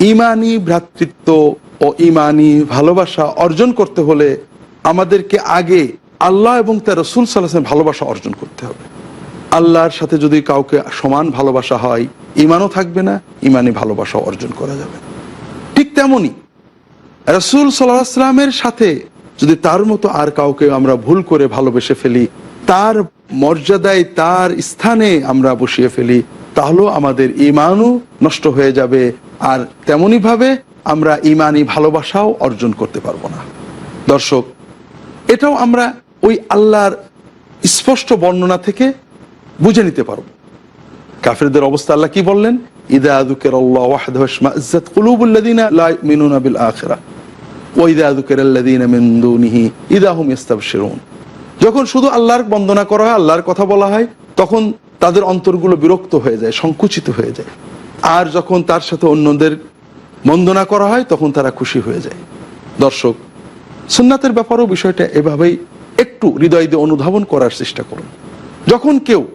ইমানি ভ্রাতৃত্ব ও ইমানি ভালোবাসা অর্জন করতে হলে আমাদেরকে আগে আল্লাহ এবং তার রসুল সাল্লাহ ভালোবাসা অর্জন করতে হবে। আল্লাহর সাথে যদি কাউকে সমান ভালোবাসা হয়, ইমানও থাকবে না, ইমানি ভালোবাসা অর্জন করা যাবে ঠিক তেমনি রসুল সাল্লাহ আসলামের সাথে যদি তার মতো আর কাউকে আমরা ভুল করে ভালোবেসে ফেলি, তার মর্যাদায়, তার স্থানে আমরা বসিয়ে ফেলি তাহলেও আমাদের ইমানও নষ্ট হয়ে যাবে আর তেমনি ভাবে আমরা ইমানি ভালোবাসাও অর্জন করতে পারব না। দর্শক, এটাও আমরা ওই আল্লাহর স্পষ্ট বর্ণনা থেকে বুঝে নিতে পারব। কাফিরদের অবস্থা আল্লাহ কি বললেন? আদুকের আল্লাহ লা যখন শুধু আল্লাহর বন্দনা করা হয়, আল্লাহর কথা বলা হয়, তখন তাদের অন্তরগুলো বিরক্ত হয়ে যায়, সংকুচিত হয়ে যায়। আর যখন তার সাথে অন্যদের বন্দনা করা হয়, তখন তারা খুশি হয়ে যায়। দর্শক, সুন্নাতের ব্যাপারেও বিষয়টা এভাবেই একটু হৃদয় দিয়ে অনুধাবন করার চেষ্টা করুন। যখন কেউ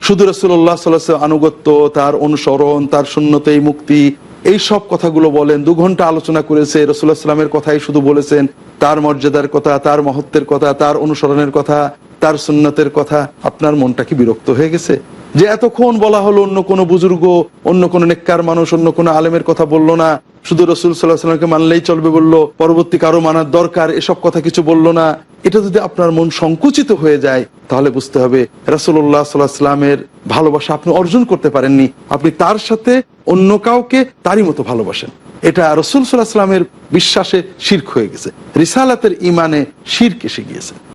শুধু রসুল্লাহ সাল্লাহ আনুগত্য, তার অনুসরণ, তার শূন্যতেই মুক্তি এই সব কথাগুলো বলেন, দু ঘণ্টা আলোচনা করেছে রসুল্লাহ সাল্লামের কথাই শুধু বলেছেন, তার মর্যাদার কথা, তার মহত্বের কথা, তার অনুসরণের কথা, তার সুন্নতের কথা। আপনার মনটা কি বিরক্ত হয়ে গেছে? যে এতক্ষণ বলা হলো অন্য কোনো বুজুর্গ, অন্য কোনো নেককার মানুষ, অন্য কোনো আলেমের কথা বলল না। শুধু রসুল সাল্লাহ সাল্লামকে মানলেই চলবে বলল, পরবর্তী কারও মানার দরকার, এসব কথা কিছু বলল না। এটা যদি আপনার মন সংকুচিত হয়ে যায়, তাহলে বুঝতে হবে রাসুল্লাহ সাল্লাহ সাল্লামের ভালোবাসা আপনি অর্জন করতে পারেননি। আপনি তার সাথে অন্য কাউকে তারই মতো ভালোবাসেন। এটা রসুল সাল্লাহ সাল্লামের বিশ্বাসে শির্ক হয়ে গেছে। রিসালাতের ইমানে শির্ক এসে গিয়েছে।